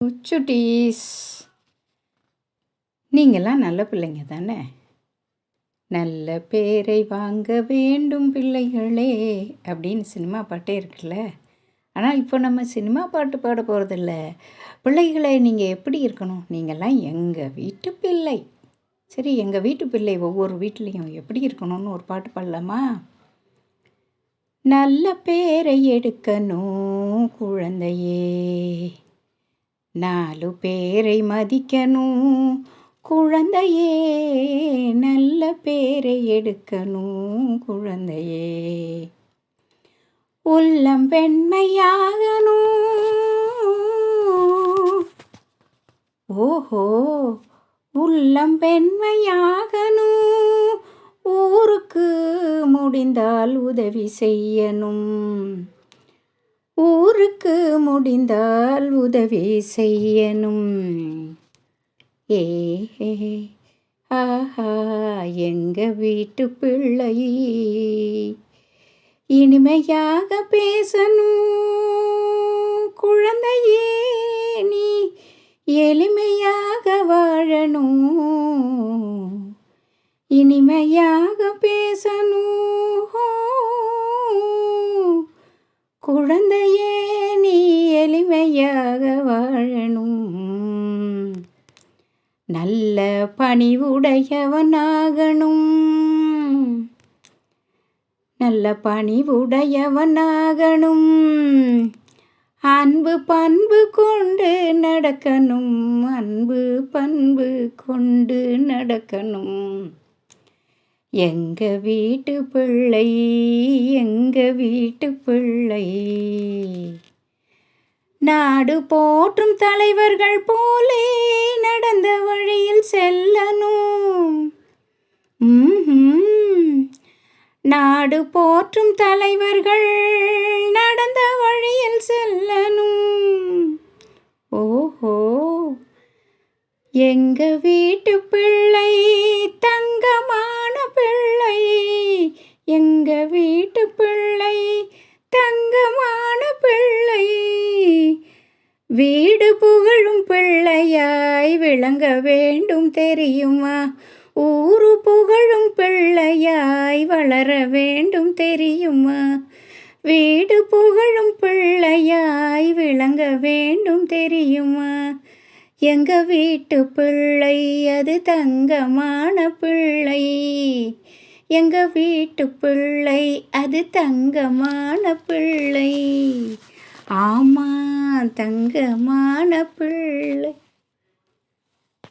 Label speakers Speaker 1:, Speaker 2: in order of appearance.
Speaker 1: சுட்டீஸ் நீங்கள்லாம் நல்ல பிள்ளைங்க தானே? நல்ல பேரை வாங்க வேண்டும் பிள்ளைகளே அப்படின்னு சினிமா பாட்டே இருக்குல்ல? ஆனால் இப்போ நம்ம சினிமா பாட்டு பாட போகிறதில்ல பிள்ளைகளை நீங்கள் எப்படி இருக்கணும்? நீங்கள்லாம் எங்கள் வீட்டு பிள்ளை. சரி எங்கள் வீட்டு பிள்ளை ஒவ்வொரு வீட்லேயும் எப்படி இருக்கணும்னு ஒரு பாட்டு பாடலாமா? நல்ல பேரை எடுக்கணும் குழந்தையே. நாலு பேரை மதிக்கணும் குழந்தையே நல்ல பேரை எடுக்கணும் குழந்தையே. உள்ளம் பெண்மையாகணும் ஓஹோ உள்ளம் பெண்மையாகணும் ஊருக்கு முடிந்தால் உதவி செய்யணும். ஊருக்கு முடிந்தால் உதவி செய்யணும். ஏ ஆஹா எங்க வீட்டு பிள்ளை? இனிமையாக பேசணும். குழந்தையே நீ எளிமையாக வாழணும். இனிமையாக பேசணும். குழந்தையே நல்ல பணிவுடையவனாகணும். நல்ல பணிவுடையவனாகணும். அன்பு பண்பு கொண்டு நடக்கணும். அன்பு பண்பு கொண்டு நடக்கணும். எங்க வீட்டு பிள்ளை எங்க வீட்டு பிள்ளை. நாடு போற்றும் தலைவர்கள் போலே நடந்த வழியில் செல்லணும். நாடு போற்றும் தலைவர்கள் நடந்த வழியில் செல்லணும். ஓஹோ. எங்க வீட்டு பிள்ளை தங்கமான பிள்ளை எங்க வீட்டு வீடு புகழும் பிள்ளையாய் விளங்க வேண்டும் தெரியுமா? ஊரு புகழும் பிள்ளையாய் வளர வேண்டும் தெரியுமா? வீடு புகழும் பிள்ளையாய் விளங்க வேண்டும் தெரியுமா? எங்க வீட்டு பிள்ளை அது தங்கமான பிள்ளை. எங்க வீட்டு பிள்ளை அது தங்கமான பிள்ளை. ஆமா. தங்கமான பிள்ளை.